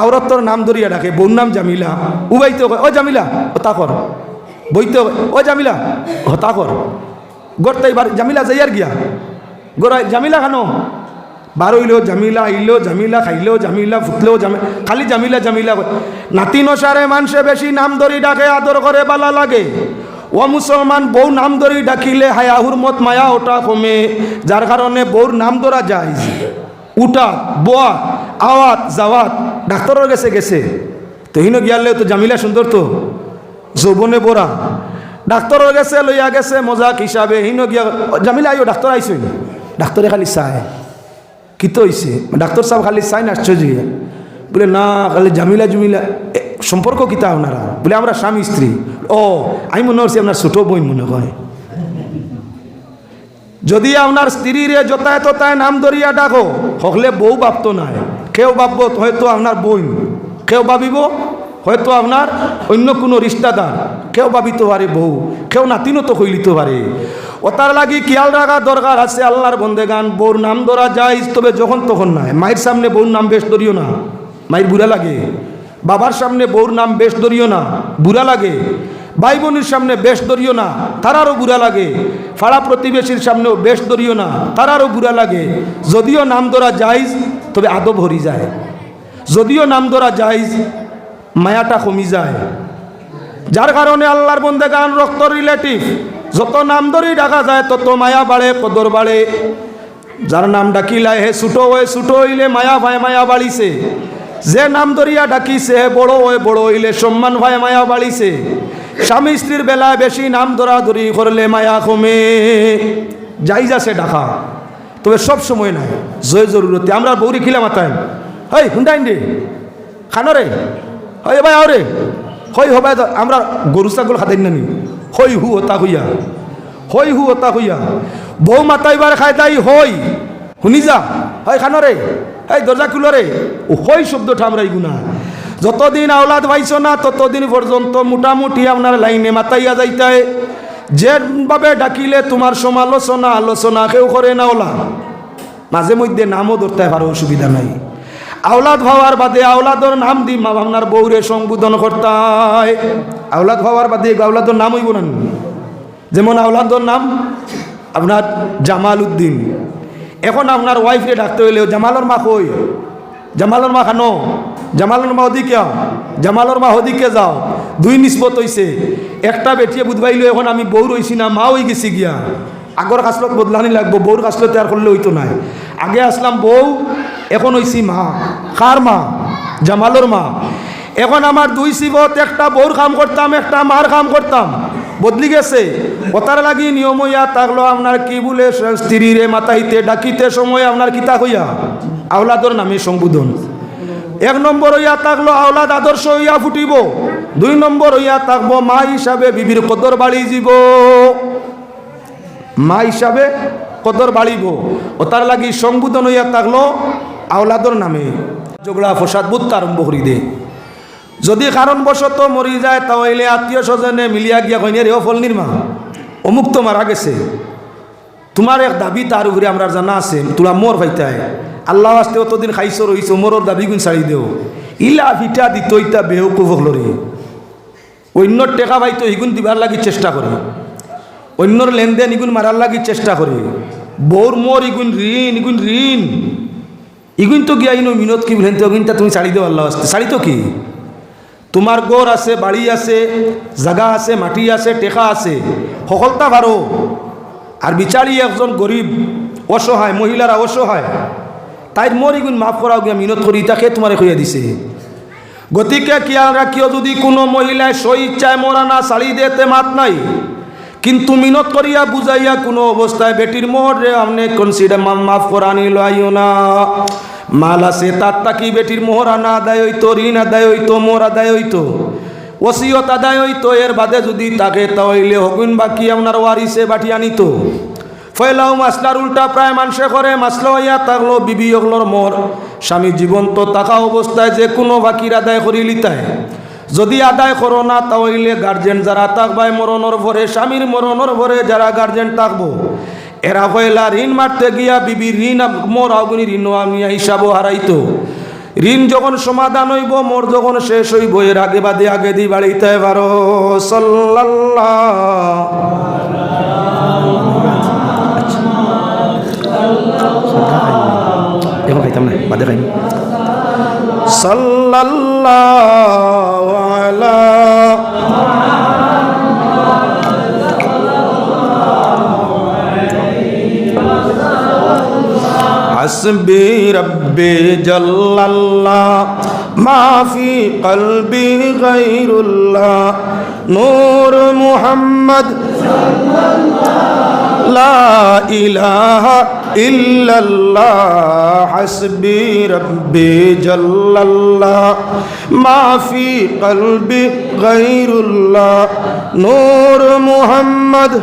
আওরতর নাম ধরিয়া ডাকে বউর নাম জামিলা। উবাইতে ও জামিলা, ও তা কর। বইতে ও জামিলা, ও তা কর। গড়তে এবার জামিলা যাইয়ার গিয়া গোড়ায় জামিলা খানো। বার হইলেও জামিলা আইলেও জামিলা খাইলেও জামিলা ফুটলেও জামি খালি জামিলা জামিলা নাতি নসারে মানুষে বেশি নাম ধরি ডাকে, আদর করে বালা লাগে। ও মুসলমান, বউ নাম ধরি ডাকিলে হায়া হুরমত মায়া ওটা কমে। যার কারণে বউর নাম ধরা যায়। উঠা, বোয়া, আওয়াত জাওয়াত ডাক্তারের গেছে গেছে। তো হিনো গিয়ালে তো জামিলা সুন্দর তো। যৌবনে বোরা ডাক্তারের গেছে লইয়া গেছে, মজাক হিসাবে হিনো গিয়া, জামিলা আইও ডাক্তার আইসই ডাক্তারে খালি চায়। কি তো হইছে ডাক্তার সাহেব খালি চাই না আশ্চর্য। বলে, না, খালি জামিলা জুমিলা। সম্পর্ক কিতা ওনারা বলে, আমরা স্বামী স্ত্রী ও আমি মনে করছি আপনার ছোট বোন মনে হয় যদি আপনার স্ত্রীর যতায় ততায় নাম ধরিয়া ডাকো, হকলে বউ ভাবতো নাই। কেউ ভাবব হয়তো আপনার বোন, কেউ ভাবিব হয়তো আপনার অন্য কোনো রিস্তাদার, কেউ ভাবিত পারে বউ, কেউ নাতিনও তো হইলিতে পারে। ও তার লাগি খেয়াল রাখা দরকার আছে আল্লাহর বন্দে গান, বউর নাম ধরা যায়, তবে যখন তখন নাই। মায়ের সামনে বউর নাম বেশ ধরিও না, মায়ের বুড়া লাগে। বাবার সামনে বউর নাম বেশ ধরিও না, বুড়া লাগে। ভাই বোনের সামনে বেশ ধরিও না তারারও বুড়া লাগে। ফাড়া প্রতিবেশীর সামনেও বেশ ধরিও না তারারও বুড়া লাগে। যদিও নাম ধরা যাইজ তবে আদব হরি যায়। যদিও নাম ধরা যায়, মায়াটা কমি যায়। যার কারণে আল্লাহর বন্দে গান, রক্ত রিলেটিভ যত নাম ধরেই ডাকা যায়, তত মায়া বাড়ে, কদর বাড়ে। যার নাম ডাকিলাই হে ছুটো হয়ে ছুটো হইলে মায়া ভাই, মায়া বাড়িছে। যে নাম ধরিয়া ডাকিছে, হে বড় হয়ে বড় হইলে সম্মান ভাই, মায়া বাড়িছে। স্বামী স্ত্রীর বেলায় বেশি নাম ধরা ধরি, করলে মায়া কমে। যাই যাছে ডাকা। তবে সব সময় নাই। জয় জরুরতে। আমরা বৌরি খিলা মাতায় হই হুন্ডাইন রে খানো রে? হয় ভাই আও রে। হই হবাই আমরা গরু, ছাগল খাতাই নানি হই, হু হতা হইয়া। হই, হু হতা হইয়া। বউ মাতাইবার খাই তাই, হই। শুনি যা। হয় খানো রে? এই দরজা খুলো রে। হই, শব্দটা আমরা গুনা যতদিন আওলাদ পাইছ না, ততদিন পর্যন্ত মোটামুটি আপনার লাইনে মাতাইয়া যাইতায়। যেভাবে ডাকিলে তোমার সমালোচনা, আলোচনা কেউ করে না ওলা। মাঝে মধ্যে নামও ধরতে পারো, অসুবিধা নাই। আওলাদ ভাবার বাদে আওলাদর নাম দি মা আপনার বউরে সম্বোধন করতায়। আওলাদ ভাবার বাদে আওলাদর নাম হইব না যেমন আওলাদর নাম, আপনার জামাল উদ্দিন। এখন আপনার ওয়াইফে ডাকতে হইলেও জামালর মা কই? জামালর মা খানো জামালর মা ওদিকে আও? জামালর মা ওদিকে যাও? দুই নিসবত হইছে। একটা বেটিয়ে বুধবাইলো এখন আমি বউ রইছি না, মা হই গেছি গিয়া। আগর কাছলত বদলানি লাগবো বউর কাছলত আর করলে হইতো নাই। আগে আসলাম বউ, এখন হইছি মা। কার মা? জামালর মা। এখন আমার দুই শিবত, একটা বউর কাম করতাম, একটা মার কাম করতাম। বদলি গেছে। ওতার লাগি নিয়ম হইয়া থাকল আপনার কি বলে স্ত্রীরে মাতাইতে ডাকিতে সময় আপনার কিতা হইয়া? আওলাদর নামে সম্বোধন। এক নম্বর হইয়া থাকল আওলাদ আদর্শ হইয়া ফুটিব। দুই নম্বর হইয়া থাকব মা হিসাবে বিবির কদর বাড়ি যাব মা হিসাবে কদর বাড়িব। ও তার লাগি সম্বোধন হইয়া থাকল আওলাদর নামে। ঝগড়া ফসাদ বুদ্ধ আরম্ভ করি দে। যদি কারণবশত মরি যায়, তাহলে আত্মীয় স্বজনে মিলিয়া গিয়া কইনি, রে ও ফল নির্মা, অমুক তো মারা গেছে তোমার এক দাবি তার উপরে আমরা জানা আছে, তোরা মোর ভাইতায় আল্লাহ আসতে অতদিন খাইছ, রইছ, মোরর দাবি গুণ ছাড়ি দেও। ইলা ভিটা দিত ইটা বেহকুফ হলরে অন্যর টেকা ভাইতো ইগুণ দিবার লাগি চেষ্টা করে। অন্যর লেনদেন ইগুণ মারার লাগি চেষ্টা করে। বৌর মোর ইগুণ ঋণ ইগুণ ঋণ। ইগুণ তো গিয়া ইনো মিনত কি বলেন তো ইগুণটা তুমি ছাড়ি দেও আল্লাহ আসতে। ছাড়ি তো কি? তোমার গড় আছে, বাড়ি আছে, জাগা আছে, মাটি আছে, টেকা আছে, সকলটা ভারো। আর বিচারি একজন গরিব, অসহায়, মহিলারা অসহায়, তাইর মরি গুণ মাফ করাও গিয়া মিনত করি তাকে তোমারে কইয়া দিছে। গতিকে খেয়াল রাখিও, যদি কোনো মহিলায় সই ইচ্ছায় মরা না শাড়ি দিতে মাত নাই। কিন্তু মিনত করিয়া বুঝাইয়া কোনো অবস্থায় বেটির মোহরে আপনি কনসিডার মাফ করানি লাইও না। মাল আছে, তার তাকি বেটির মোহর আনা আদায় হইতো, ঋণ আদায় হইতো, মোর আদায় হইতো। ওসিয়ত আদায় হইতো, এর বাদে যদি তাকে তাহলে হগুন বাকি আপনার ওয়ারিসে বাটি আনিত ফয়লাও মাসলার উল্টা প্রায় মানুষে করে, মাসলা হইয়া থাকল বিবি ওগুলোর মোর। স্বামী জীবন্ত থাকা অবস্থায় যে কোনো বাকির আদায় করি লিতায়। যদি আদায় করো না তাহলে গার্জেন যারা থাকবাই মরণর ভরে, স্বামীর মরণর ভরে যারা গার্জেন থাকব। এরা পয়লা ঋণ মারতে গিয়া বিবি ঋণ, মোর আগুনি ঋণ আমি হিসাবও হারাইতো। ঋণ যখন সমাধান হইব, মোর যখন শেষ হইব, এর আগে বাদে আগে দি বাড়িতে পারো সাল্লাল্লাহ। এখন সাল্লাল্লাহু حسبي ربي جل الله. ما في قلبي غير الله. نور محمد. لا إله إلا الله. حسبي ربي جل الله. ما في قلبي غير الله. نور محمد.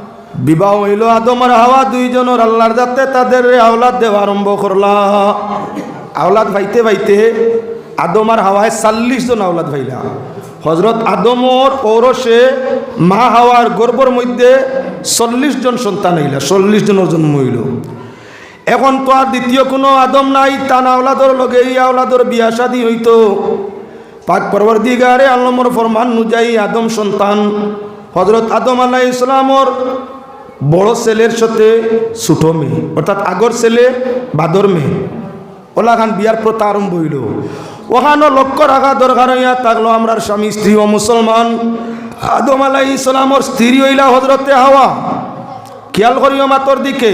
বিবাহ হইল আদম আর হাওয়া, দুইজনের আল্লাহর যাতে তাদের আওলাদ দেওয়া আরম্ভ করলা। আওলাদ ভাইতে ভাইতে আদম আর হাওয়ায় চাল্লিশ জন আওলাদ ভাইলা। হজরত আদমর ঔরসে মা হাওয়ার গর্বর মধ্যে চল্লিশ জন সন্তান হইলা, চল্লিশ জনের জন্ম হইল। এখন তো আর দ্বিতীয় কোনো আদম নাই তান আওলাদর লগে এই আওলাদর বিয়া শাদি হইতো। পাক পরবর দিগারে আলমর ফরমান অনুযায়ী আদম সন্তান হজরত আদম আল্লাহ ইসলামর বড় ছেলের সাথে ছোট মেয়ে, অর্থাৎ আগর ছেলে, বাদর মেয়ে। ওলাখান বিয়ার প্রথা আরম্ভ হইল। ওখানো লক্ষ্য রাখা দরকার হইয়া থাকল আমরার স্বামী, স্ত্রী ও মুসলমান। আদম আলাহ ইসলামর স্ত্রী হইলা হজরতে হাওয়া। খেয়াল করিও মাতর দিকে,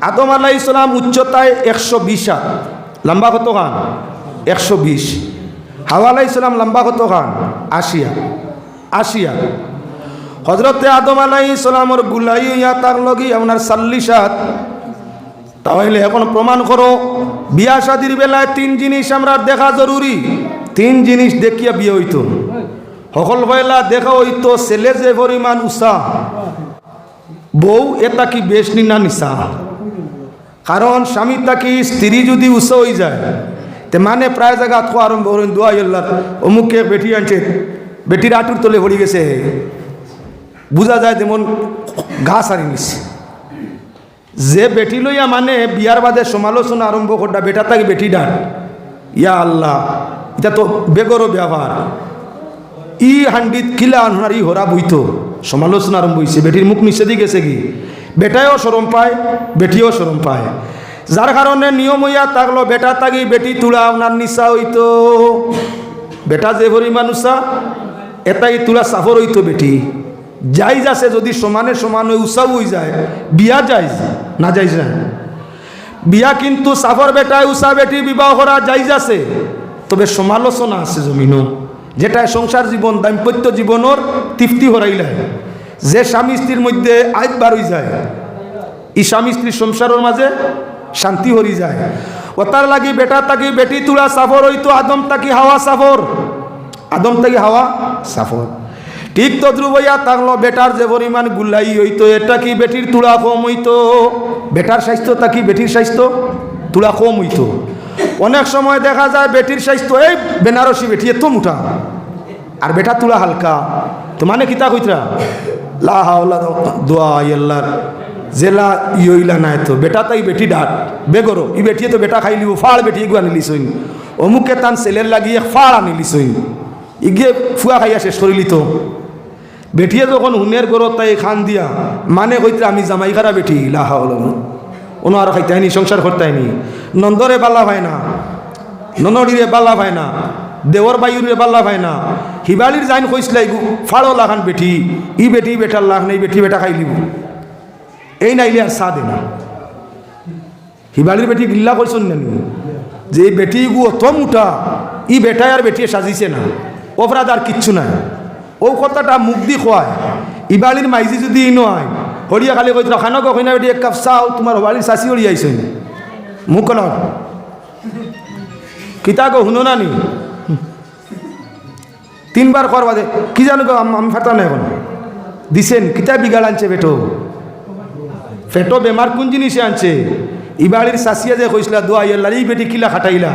আদম আলাই ইসলাম উচ্চতায় একশো বিশ হাত। লম্বা কত খান? একশো বিশ। হাওয়া আলাহ ইসলাম লম্বা কত খান? আশিয়া আশিয়া হজরতে আদম আলাই ইসলামর গুলাই ইয়া তার লগি আপনার চাল্লিশ হাত তাহলে এখন প্রমাণ করো, বিয়া শাদির বেলায় তিন জিনিস আমরা দেখা জরুরি। তিন জিনিস দেখিয়া বিয়ে হইতো। সকল হইলা দেখা হইতো, ছেলে যে পরিমাণ উষা, বউ এটা কি বেশ নিনা নিসা? কারণ স্বামী তাকি স্ত্রী যদি উৎস হয়ে যায়, তে মানে প্রায় জায়গা আরম্ভ করেন দোয়া অমুককে বেটি আনছে, বেটির আটুর তলে পড়ি গেছে। বোঝা যায় যেমন ঘাস আনি নিছে। যে বেটি লইয়া মানে বিয়ার বাদে সমালোচনা আরম্ভ করটা বেটা তাকে বেটি ডাক। ইয়া আল্লাহ, এটা তো বেগরও ব্যবহার। ই হান্ডিত কিলা আনহার ই হরা বইতো সমালোচনা আরম্ভ হয়েছে বেটির মুখ নিষেধই গেছে কি? বেটায়ও সরম পায়, বেটিও সরম পায়। যার কারণে নিয়ম হইয়া থাকল, বেটা তাগি বেটি তুলা আপনার নিশা হইতো। বেটা যে পরিমাণ উষা এটাই তুলা সাফর হইতো বেটি। যাইজ আছে যদি সমানে সমান সমানে উষাও হয়ে যায়, বিয়া যাইজ না যাইজ না? বিয়া কিন্তু সাফর বেটায় উষা বেটি, বিবাহ করা যাইজ আছে, তবে সমালোচনা আছে জমিনও। যেটা সংসার জীবন, দাম্পত্য জীবনের তৃপ্তি হরাইলে যে স্বামী স্ত্রীর মধ্যে আইত বার হয়ে যায়, এই স্বামী স্ত্রীর সংসারের মাঝে শান্তি হরি যায়। ও তার লাগি বেটা তাকি বেটি তুলা সাফর হইতো, আদম তাকি হাওয়া সাফর। আদম তাকি হাওয়া সাফর। ঠিক তদ্রুপ হইয়া থাকল বেটার যে পরিমাণ গুলাই হইতো, এটা কি বেটির তুলা কম হইতো? বেটার স্বাস্থ্য, তা কি বেটির স্বাস্থ্য? তুলা কম হইতো। অনেক সময় দেখা যায় বেটির স্বাস্থ্য, এই বেনারসি বেটি, এত মুঠা আর বেটা তুলা হালকা। তো মানে কিতা কইতরা? লা হাওলা দোয়া আল্লাহর। জেলা ইয়ইলা নাই তো, বেটা তাই বেটি ডাক বেগরো ই বেটিয়ে তো বেটা খাই লিব, ফাড় বেটি আনিলি সইন অমুকে তান ছেলের লাগিয়ে ফাড় আনিলি সইন ইগে ফুয়া খাইয়া শেষ করিলি তো। বেটিয়ে যখন হুনের গরত তাই খান দিয়া মানে কইতে আমি জামাই খারা বেটি লা হাওলা কোনো আর খাইতাইনি সংসার করতাইনি নন্দরে বালা ভাই না ননডিরে বালা ভাই না দেওয়ার বায়ুরে বাল্লা ভাই না হিবালির জাইন কইসলে ফাড়ো লাগান বেটি ই বেটি বেটার লাখ নেই বেটি বেটা খাই লিব। এই নাইলে আর চা দে না হিবালির বেটি গিল্লা করছেন নেন? যে বেটি গু অত মুঠা ই বেটায় আর বেটিয়ে সাজিছে না। অপরাধ আর কিচ্ছু নাই। কথাটা মুখ দি খোয়ায় ইবালির মাইজি যদি ই নয় হরিয়া খালি কইত খানো কখনা বেটি এক কাপ চাও তোমার হবালির চাষি হরি আইসেন মুখ কিতা গো শুনো না নি? তিনবার করবা দে কি জানো গো, আমি ফাটা না এখন দিছেন কিতা বিগাল আনছে বেটো ফেটো বেমার কোন জিনিসে আনছে? ইবাড়ির শাসিয়া যে কইসলা দোয়া এই বেটি কিলা খাটাইলা?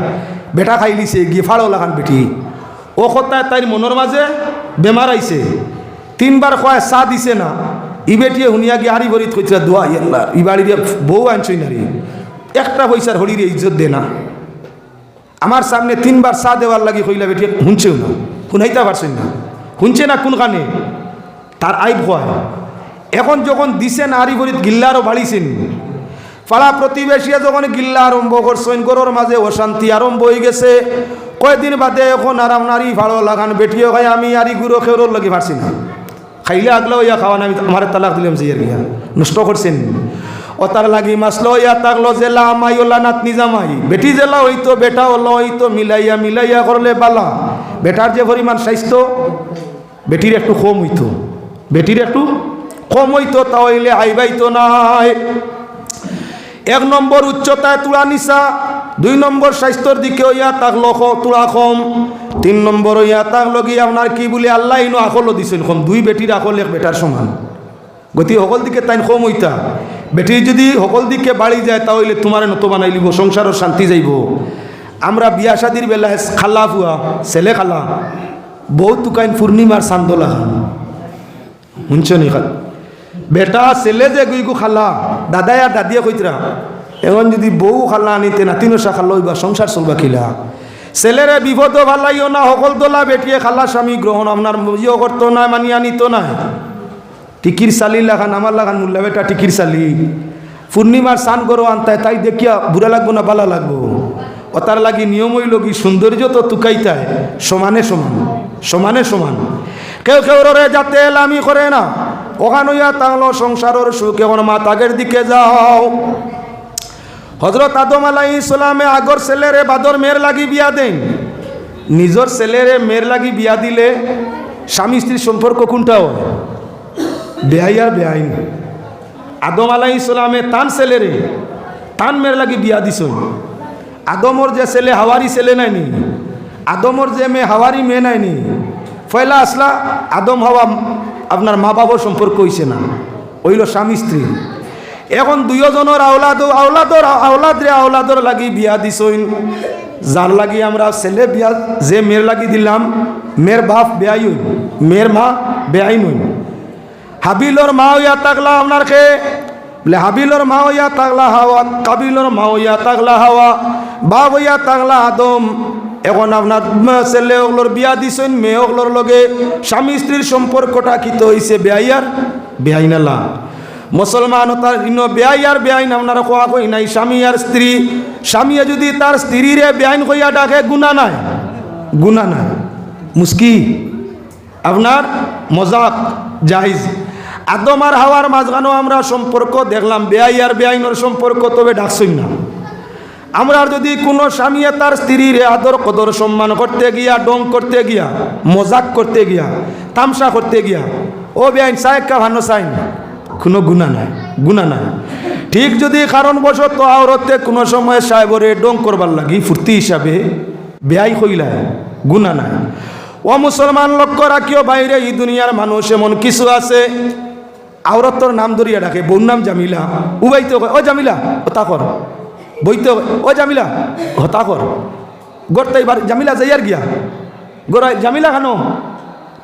বেটা খাইলিছে গিয়ে ফাড়ো লাগান বেটি। ও কথায় তাইর মনের মাঝে বেমার আইছে তিনবার কয় চা দিছে না, ই বেটিয়ে শুনিয়া গিয়ে হারি ভরিত কইছিলা দোয়া ইয়াল্লা ইবাড়ির বউ আনছই নারী একটা পয়সার হরিরে ইজ্জত দে না। আমার সামনে তিনবার চা দেওয়ার লাগি কইলা বেটি শুনছেও না, শুনাইতে পারছেন না। শুনছে না কোনখানে তার আইব হয় এখন যখন দিছেন আরি ভরিত গিল্লারও বাড়িছেন পাড়া প্রতিবেশীরা যখন গিল্লা আরম্ভ করছেন গরুর মাঝে অশান্তি আরম্ভ হয়ে গেছে। কয়দিন বাদে এখন আরাম নারী ভালো লাগান বেটিও খাই আমি আরি গুঁড়ো খেউরোর লাগি পারছি না। খাইলে আগলা ইয়া খাওয়ান, আমি আমার তালাক দিলাম যে গিয়া। নষ্ট করছেন। ও তার লাগি মাসলো ইয়া তাকলো, জেলা আমাই, ওলা নাতনি জামাই। বেটি জেলা হইতো, বেটা ওলা হইতো, মিলাইয়া মিলাইয়া করলে বালা। বেটার যে পরিমাণ স্বাস্থ্য, বেটির একটু কম হইতো। বেটির একটু কম হইতো তাহলে আইবাইতো নাই। এক নম্বর উচ্চতায় তুলা নিসা দুই নম্বর স্বাস্থ্যর দিকে ইয়া তাকলো খ- তুলা কম, তিন নম্বর ইয়া তাক লগি আপনার কি বলে আল্লাহ ইনো আকলও দিছেন কম, দুই বেটির আকল এক বেটার সমান। গতি সকল দিকে তাই কম হইতা। বেটি যদি সকল দিকে বাড়ি যায়, তাহলে তোমার নত বানাই লিব সংসারও শান্তি যাইব। আমরা বিয়া শাদির বেলায় খালা ফুয়া ছেলে খালা। বউ তুকাইন পূর্ণিমার চান্দোলা খান শুনছ নি? বেটা ছেলে যে গুইগু খালা। দাদাই আর দাদিয়ে কইতরা এখন যদি বউ খালা আনিতে নাতিন সা খালো বা সংসার চলবা খিলা ছেলেরে বিপদ ভালাইও না, সকল দোলা বেটিয়ে খালা স্বামী গ্রহণ আপনার ইয়ে করতো না মানি আনিত না টিকির চালি লাগান আমার লাগান মুল্লা বেটা টিকির চালি। পূর্ণিমার স্নান করো আনতায় তাই দেখিয়া বুড়া লাগবো না বালা লাগবো? ও তার লাগি নিয়ম হইল কি সৌন্দর্য তো তুকাইতায় সমানে সমান সমানে সমান। কেউ কেউ রে যাতে এলামি করে না ওখানে ইয়া তাহলো সংসারের সুখ এখন মা তাগের দিকে যাও। হজরত আদম আলাই ইসলামে আগর ছেলেরে বাদর মেয়ের লাগি বিয়া দেন। নিজর ছেলেরে মেয়ের লাগি বিয়া দিলে স্বামী স্ত্রীর সম্পর্ক কোনটা হয়? বেআই আর বেআইন আদম আলাই ইসলামে তান ছেলেরে তান মেয়ের লাগি বিয়া দিছ আদমর যে ছেলে হাওয়ারি ছেলে নাইনি আদমর যে মেয়ে হাওয়ারি মেয়ে নাইনি ফয়লা আসলা আদম হাওয়া আপনার মা বাবার সম্পর্ক হইছে না। ওইল স্বামী, স্ত্রী। এখন দুইজনের আওলাদ আওলাদর আওলাদ রে আওলাদর লাগি বিয়া দিছইন। যার লাগি আমরা ছেলে বিয়া, যে মেয়ের লাগি দিলাম, মেয়ের বাপ বেআই হইন মেয়ের মা বেআইন হইন হাবিলর মা হইয়া তাকলা আপনার খে বলে, হাবিলর মা হইয়া তাকলা হাওয়া, কাবিলর মা হইয়া তাকলা হাওয়া। বাপ তাকলা আদম, এখন আপনার ছেলে ওগুলোর বিয়া দিছেন, মেয়ে ওগুলোর লগে স্বামী স্ত্রীর সম্পর্কটা কিতো হইছে? বেআইয়ার বেআইনালা মুসলমান তার ইনো বেআই আর বেআইন আপনারা কোয়া কই নাই? স্বামী আর স্ত্রী। স্বামীয়ে যদি তার স্ত্রীরে বেআইন কইয়া ডাকে গুণা নাই। গুণা নাই। মুস্কি। আপনার মজাক জাহিজ। আদম আর হাওয়ার মাঝখানেও আমরা সম্পর্ক দেখলাম। বেআই আর বেআইনের সম্পর্ক তবে ডাকছই না। আমরা যদি কোনো স্বামী তার স্ত্রীর আদর কদর সম্মান করতে গিয়া ডং করতে গিয়া, মজাক করতে গিয়া, তামসা করতে গিয়া, ও বেআইন সাহেবকা ভানো চাইন কোনো গুণা নাই গুণা নাই। ঠিক যদি কারণবশত আওরতে কোনো সময় সাহেবরে ডং করবার লাগি, ফুর্তি হিসাবে বেআই কইলা গুণা নাই। ও মুসলমান লক্ষ্য রাখিও বাইরে এই দুনিয়ার মানুষ এমন কিছু আছে, আওরতর নাম ধরিয়া ডাকে, বউর নাম জামিলা, উবাইতে ও জামিলা, ও তা কর বইতে কয়, ও জামিলা ও তা কর। গড়তে এবার জামিলা যাইয়ার গিয়া। গোড়ায় জামিলা খানো।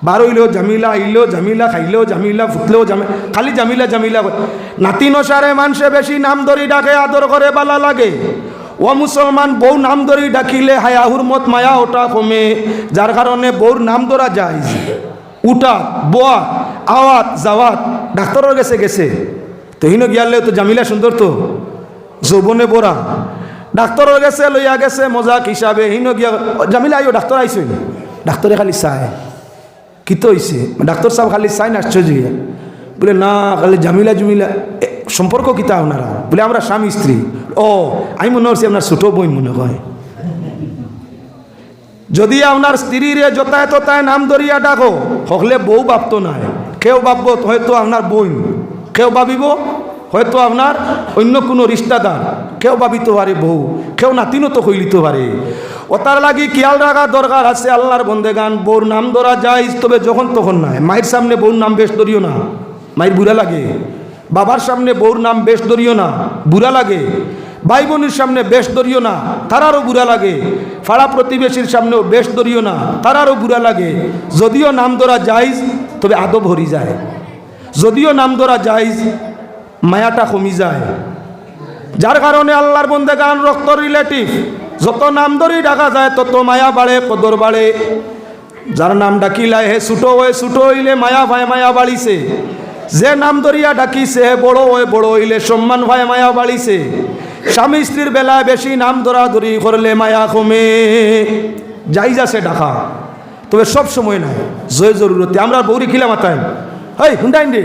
বার হইলেও জামিলা আইলেও জামিলা খাইলেও জামিলা ফুটলেও জামি খালি জামিলা জামিলা নাতি নসারে মানুষে বেশি নাম ধরি ডাকে আদর করে বালা লাগে। ও মুসলমান বউ নাম ধরি ডাকিলে হায়া হুরমত মায়া ওটা কমে। যার কারণে বউর নাম ধরা যায়। উঠা বোয়া আওয়াত জাওয়াত ডাক্তারের গেছে গেছে। তো হিনো গিয়ালে তো জামিলা সুন্দর তো। যৌবনে বোরা ডাক্তারের গেছে, লইয়া গেছে, মজাক হিসাবে হিনো গিয়া। জামিলা আইও ডাক্তার আইসই ডাক্তারে খালি চায়। কি তো হয়েছে ডাক্তার সাহেব খালি চাই না আশ্চর্য। বলে, না, খালি জামিলা জুমিলা। সম্পর্ক কিতা আপনারা বলে, আমরা স্বামী স্ত্রী ও আমি মনে করছি আপনার ছোট বোন মনে হয় যদি আপনার স্ত্রীরে যতায় ততায় নাম ধরিয়া ডাকো হকলে বউ ভাবতো নাই। কেউ ভাববো হয়তো আপনার বোন কেউ ভাবিব হয়তো আপনার অন্য কোনো রিস্তাদার, কেউ ভাবিতে পারে বউ, কেউ নাতিনও তো হইলিতে পারে ওতার লাগি খেয়াল রাখা দরকার আছে আল্লাহর বন্দে গান বউর নাম ধরা যায় তবে যখন তখন নাই। মায়ের সামনে বউর নাম বেশ ধরিও না। মায়ের বুড়া লাগে। বাবার সামনে বউর নাম বেশ ধরিও না। বুড়া লাগে। ভাই বোনের সামনে বেশ ধরিও না। তারারও বুড়া লাগে। ফাড়া প্রতিবেশীর সামনেও বেশ ধরিও না। তারারও বুড়া লাগে। যদিও নাম ধরা যাইজ তবে আদব হরি যায়। যদিও নাম ধরা যাইজ মায়াটা কমি যায়। যার কারণে আল্লাহর বন্দে গান, রক্ত রিলেটিভ যত নাম ধরেই ডাকা যায়, তত মায়া বাড়ে, কদর বাড়ে। যার নাম ডাকিলাই হে ছুটো হয়ে ছুটো হইলে মায়া ভাই মায়া বাড়িছে। যে নাম ধরিয়া ডাকিছে, হে বড় হয়ে বড় হইলে সম্মান ভাই মায়া বাড়িছে। স্বামী স্ত্রীর বেলায় বেশি নাম ধরা ধরি করলে মায়া কমে। যাই যাচ্ছে ডাকা, তবে সব সময় নাই, জয় জরুরতে। আমরা বৌরি খিলা মাথায় হই হুন্ডাইন রে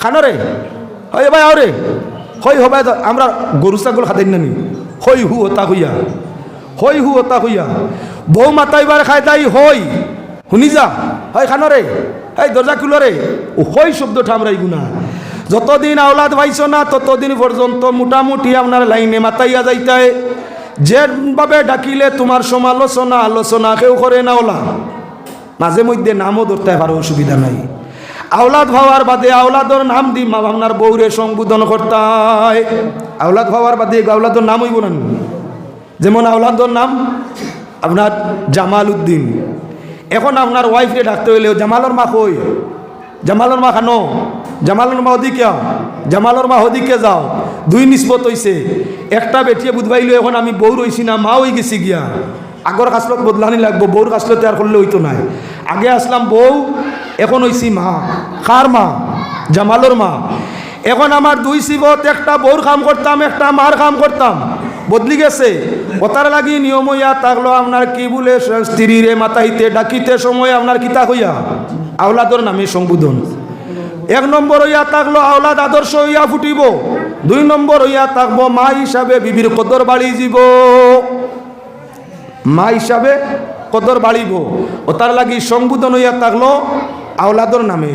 খানো হই ভাই আও রে হই হবাই তো আমরা গরু, ছাগল খাতেন নানি হই হু হতা হইয়া। হই হু হতা হইয়া। বউ মাতাইবার খাই তাই হই শুনি যা। হয় খানো রে। এই দরজা খুলো রে। হই শব্দটা আমরা গুনা যতদিন আওলাদ পাইছ না, ততদিন পর্যন্ত মোটামুটি আপনার লাইনে মাতাইয়া যাইতায়। যেভাবে ডাকিলে তোমার সমালোচনা, আলোচনা কেউ করে না ওলা। মাঝে মধ্যে নামও ধরতে পারো, অসুবিধা নাই। আওলাদ ভাবার বাদে আওলাদর নাম দি মা আপনার বউরে সম্বোধন করতায় আওলাদ ভাবার বাদে আওলাদর নাম হইব না। যেমন আওলাদর নাম আপনার জামাল উদ্দিন। এখন আপনার ওয়াইফরে ডাকতে হইলে জামালর মা কই? জামালর মা খানো জামালর মা ওদিকে জামালর মা ওদিকে যাও। দুই নিষ্পত হইছে। একটা বেটিয়ে বুধবাইলো এখন আমি বউ রইছি না, মা হয়ে গেছি গিয়া। আগর কাছলত বদলানি লাগবো বউর কাছলতে আর করলে হইতো নাই। আগে আসলাম বউ এখন হইছি মা কার মা জামালর মা। এখন আমার দুই শিবত একটা বউর কাম করতাম, একটা মার কাম করতাম। বদলি গেছে। কথার লাগি নিয়ম হইয়া থাকল আপনার কি বলে স্ত্রীরে মাতাইতে ডাকিতে সময় আপনার কিতা হইয়া? আওলাদর নামে সম্বোধন। এক নম্বর হইয়া থাকল আওলাদ আদর্শ হইয়া ফুটিব। দুই নম্বর হইয়া থাকব মা হিসাবে বিবির কদর বাড়ি যাব মা হিসাবে কদর বাড়িব। ও তার লাগি সম্বোধন হইয়া থাকল আওলাদর নামে।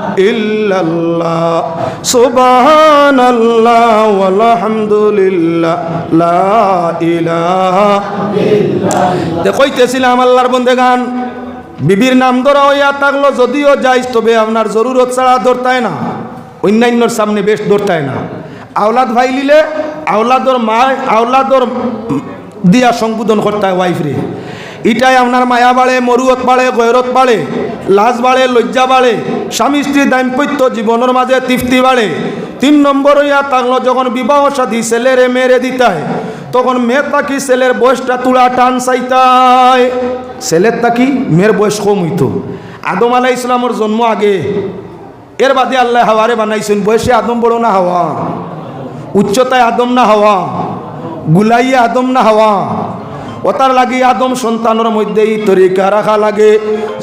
ইল্লাল্লাহ সুবহান আল্লাহ লা ইলাহা কইতেছিলাম আল্লাহর বিবির নাম ধরা হইয়া থাকল, যদিও যাইস তবে আপনার জরুরত ছাড়া ধরতায় না, অন্যান্যর সামনে বেশ ধরতায় না। আওলাদ ভাই লিলে, আওলাদর মা, আওলাদর দিয়া সম্বোধন করতায় ওয়াইফরে ইটাই আপনার মায়া বাড়ে, মরুয়ত বাড়ে, গৈরত বাড়ে, লাজ বাড়ে, লজ্জা বাড়ে, স্বামী স্ত্রী দাম্পত্য জীবনের মাঝে তৃপ্তি বাড়ে। তিন নম্বর হইয়া থাকল যখন বিবাহ সাথী ছেলেরে মেরে দিতায়, তখন মেয়ের তাকি ছেলের বয়সটা তুলা টান চাইতায়। ছেলের তাকি মেয়ের বয়স কম হইতো। আদম আলাহ ইসলামর জন্ম আগে। এর বাদে আল্লাহ হাওয়ারে বানাইছেন, বয়সে আদম বড় না হাওয়া? উচ্চতায় আদম না হাওয়া? গুলাইয়ে আদম না হাওয়া? ওতার লাগি আদম সন্তানের মধ্যে এই তরিকা রাখা লাগে।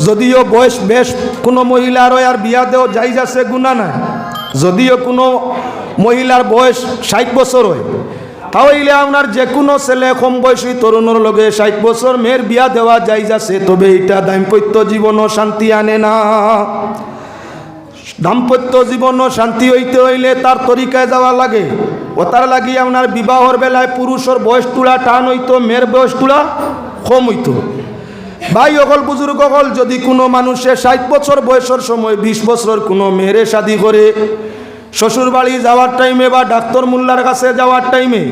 যদিও বয়স বেশ, কোনো মহিলার আর বিয়া দেও যাই যাচ্ছে গুণা নাই। যদিও কোনো মহিলার বয়স ষাট বছর হয়। তাহলে আপনার যে কোনো ছেলে কম বয়সী তরুণের লগে ষাট বছর মেয়ের বিয়া দেওয়া যাই যাচ্ছে, তবে এটা দাম্পত্য জীবনও শান্তি আনে না। দাম্পত্য জীবনও শান্তি হইতে হইলে তার তরিকায় যাওয়া লাগে। ও তার লাগি আপনার বিবাহর বেলায় পুরুষের বয়স তুলা, টান হইতো, মেয়ের বয়স তুলা, কম হইতো। ভাই অকল, বুজুর্গ অকল, যদি কোনো মানুষের ষাট বছর বয়সের সময় বিশ বছর কোনো মেয়েরে শাদি করে শ্বশুর বাড়ি যাওয়ার টাইমে বা ডাক্তার মোল্লার কাছে যাওয়ার টাইমে,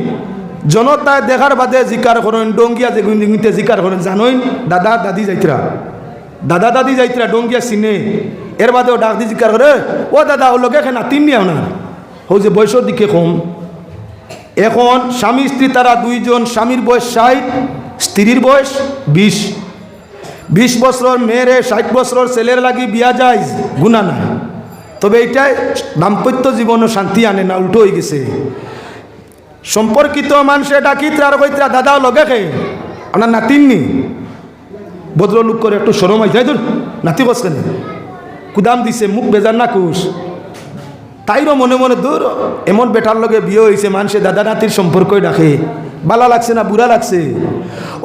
জনতায় দেখার বাদে জিকার করেন, ডঙ্গিয়া জিকার করেন জানোই দাদা, দাদি যাইতরা। দাদা, দাদি যাইতরা, ডঙ্গিয়া চিনে এর বাদেও ডাক দি জিকার করে ও দাদা, ও লোকে এখানে তিন নিয়ে না? হো যে বয়সের দিকে কম। এখন স্বামী, স্ত্রী, তারা দুইজন, স্বামীর বয়স ষাট, স্ত্রীর বয়স বিশ। বিশ বছর মেয়েরে, ষাট বছর ছেলের লাগি বিয়া যায়, গুণা না তবে এইটাই দাম্পত্য জীবনও শান্তি আনে না, উল্টো হয়ে গেছে। সম্পর্কিত মানুষে ডাকিত্রার কইত্রা দাদাও লগে খে আপনার নাতিননি ভদ্রলোক করে একটু সরম হয় যাই তোর নাতি বসকে কুদাম দিছে, মুখ বেজার না কুশ। তাইরও মনে মনে দূর, এমন বেটার লগে বিয়ে হয়েছে মানুষে দাদা নাতির সম্পর্কই ডাকে বালা লাগছে না, বুড়া লাগছে?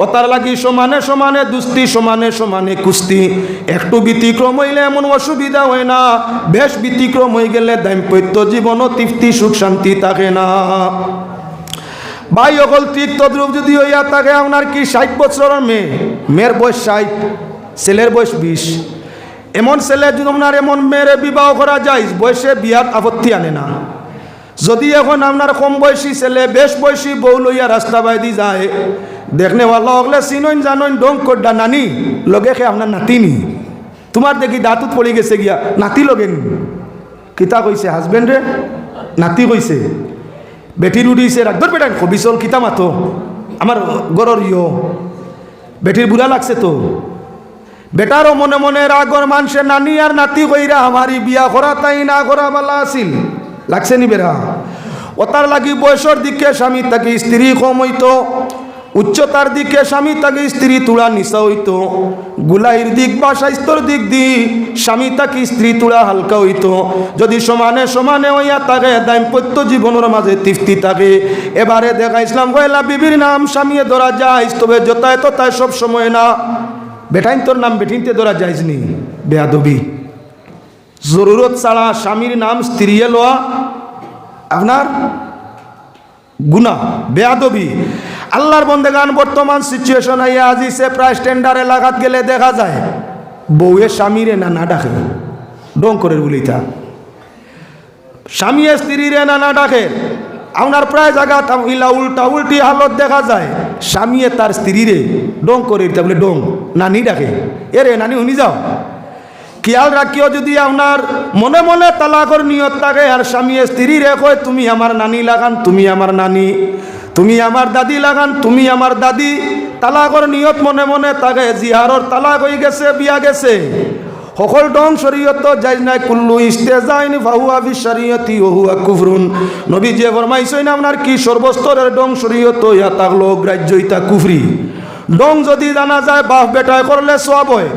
ও তার লাগি সমানে সমানে দুস্তি, সমানে সমানে কুস্তি। একটু ব্যতিক্রম হইলে এমন অসুবিধা হয় না। বেশ ব্যতিক্রম হয়ে গেলে দাম্পত্য জীবন তৃপ্তি, সুখ, শান্তি থাকে না। ভাই অকল ঠিক তদ্রুপ যদি হইয়া থাকে, আপনার কি ষাট বছরের মেয়ে? মেয়ের বয়স ষাট, ছেলের বয়স বিশ। এমন ছেলে যদি আপনার এমন মেয়ের বিবাহ করা যায়, বয়সে বিয়াত আপত্তি আনে না। যদি এখন আপনার কম বয়সী ছেলে, বেশ বয়সী বউ লইয়া রাস্তা বাইদি যায়, দেখনে ভালো হলে চিনইন জানইন ডং কোডা নানি, লগে খে আপনার নাতিনি তোমার দেখি দাঁতুত পড়ি গেছে গিয়া, নাতি লগেন কিতা কইছে হাজবেন্ড নাতি কইছে বেটির উঠিছে রাখদর বেটান কবিচল কিতা মাতো? আমার গরর ইয়। বেটির বুড়া লাগছে তো। বেটারও মনে মনে রাগর মানুষে নানি আর নাতি কইরা আমারই বিয়া করা, তাই না করা বালা আছিল। লাগছে নি বেরা ওতার লাগি বয়সের দিকে স্বামী তাকে স্ত্রী কম হইতো, উচ্চতার দিকে স্বামী তাকে স্ত্রী তুলা নিচা হইত। গুলাইয়ের দিক বা স্বাস্থ্যর দিক দি স্বামী তাকে স্ত্রী তুলা হালকা হইতো। যদি সমানে সমানে হইয়া থাকে দাম্পত্য জীবনের মাঝে তৃপ্তি থাকে, এবারে দেখা ইসলাম কয়লা বিবির নাম স্বামীয়ে ধরা যায় তবে যতায় ততায় সব সময় না। বেটাইন তোর নাম বেটিনতে ধরা যায়নি বেয়াদবি। জরুরত ছাড়া স্বামীর নাম স্ত্রীয়ে লওয়া আপনার গুণা বেয়াদবি। আল্লাহর বন্দেগান বর্তমান সিচুয়েশন আইয়া আজিছে প্রায় স্ট্যান্ডার্ড এলাকাত গেলে দেখা যায় বউয়ের স্বামীরে না না ডাকে ডং করে বলিতা স্বামী স্ত্রীরে না না ডাকে, আপনার প্রায় জায়গা উল্টা উল্টি হালত দেখা যায়। স্বামীয়ে তার স্ত্রীরে ডং করে দিতে বলে, ডং, নানি ডাকে। এরে নানি শুনি যাও। খেয়াল রাখিও যদি আপনার মনে মনে তালাকর নিয়ত থাকে, আর স্বামী স্ত্রী রেখো তুমি আমার নানি লাগান, তুমি আমার নানি, তুমি আমার দাদি লাগান, তুমি আমার দাদি। তালাকর নিয়ত মনে মনে থাকে, জিহারর তালাক হয়ে গেছে, বিয়া গেছে। সকল ডং শরীয়ত, যাই নাই কুল্লু ইস্তে যাইনি ফাহুয়া বি শরীয়তি ওহুয়া কুফরুন। নবী যে ফরমাইছেন, আপনার কি সর্বস্তরের ডং শরীয়ত, ইয়া তাকলো গ্রাহ্য ইতা কুফরি? ডং যদি জানা যায়, বাপ বেটায় করলে সব হয়।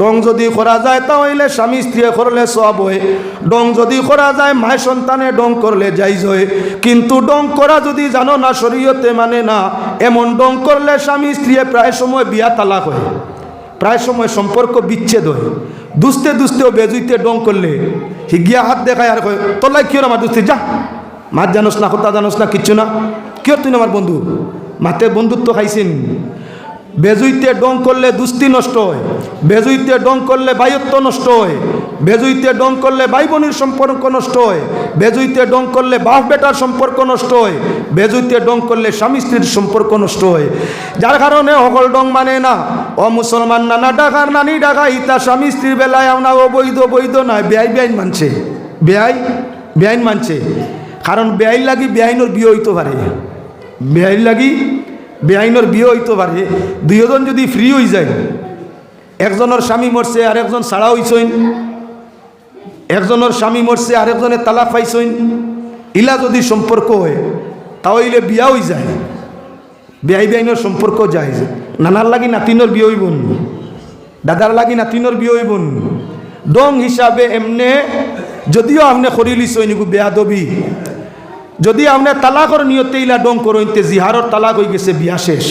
ডং যদি করা যায়, তাহলে স্বামী স্ত্রী করলে সব হয়। ডং যদি করা যায় মায় সন্তানে ডং করলে যাইজ হয়। কিন্তু ডং করা যদি জানো না, শরীয়তে মানে না, এমন ডং করলে স্বামী স্ত্রী প্রায় সময় বিয়া তালাক হয়। প্রায় সময় সম্পর্ক বিচ্ছেদ হয়। দুস্তে দুস্তেও বেজুইতে ডং করলে। হিগিয়া হাত দেখায় আর কয় তোলাই কিয় আমার দুস্তি যা, মাত জানোস না হতা জানোস না, কিচ্ছু না। কিয় তুই আমার বন্ধু? মাতে বন্ধুত্ব খাইছেন বেজুইতে ডং করলে দুস্তি নষ্ট হয়। বেজুইতে ডং করলে বায়ত্ব নষ্ট হয়। বেজুইতে ডং করলে ভাই বোনের সম্পর্ক নষ্ট হয়। বেজুইতে ডং করলে বাপ বেটার সম্পর্ক নষ্ট হয়, বেজুইতে ডং করলে স্বামী স্ত্রীর সম্পর্ক নষ্ট হয়। যার কারণে সকল ডং মানে না ও মুসলমান নানা ডাকার নানি ডাকা ইতা স্বামী স্ত্রীর বেলায় আমরা অবৈধ বৈধ নয় বেআই বেআইন মানছে বেআই বেআইন মানছে। কারণ বেআইন লাগি বেআইনের বিয়ে হইতে পারে বেআইন লাগি বেআইনের বিয়ে হইতে পারে। দুইজন যদি ফ্রি হয়ে যায়, একজনের স্বামী মরছে আর একজন ছাড়া হইছইন একজনের স্বামী মরছে আর একজনের তালাক পাইছইন ইলা যদি সম্পর্ক হয়, তাহলে বিয়া হয়ে যায়। বিয়াই বেআইনের সম্পর্ক যায় নানার লাগি নাতিনের বিয়ে হইবন দাদার লাগি নাতিনের বিয়ে হইবন দং হিসাবে এমনে যদিও আপনি করিলিছ নিকু বেয়াদবি যদি আপনি তালাকর নিয়তে ইলা ডং করইতে জিহারর তালাক হয়ে গেছে, বিয়া শেষ।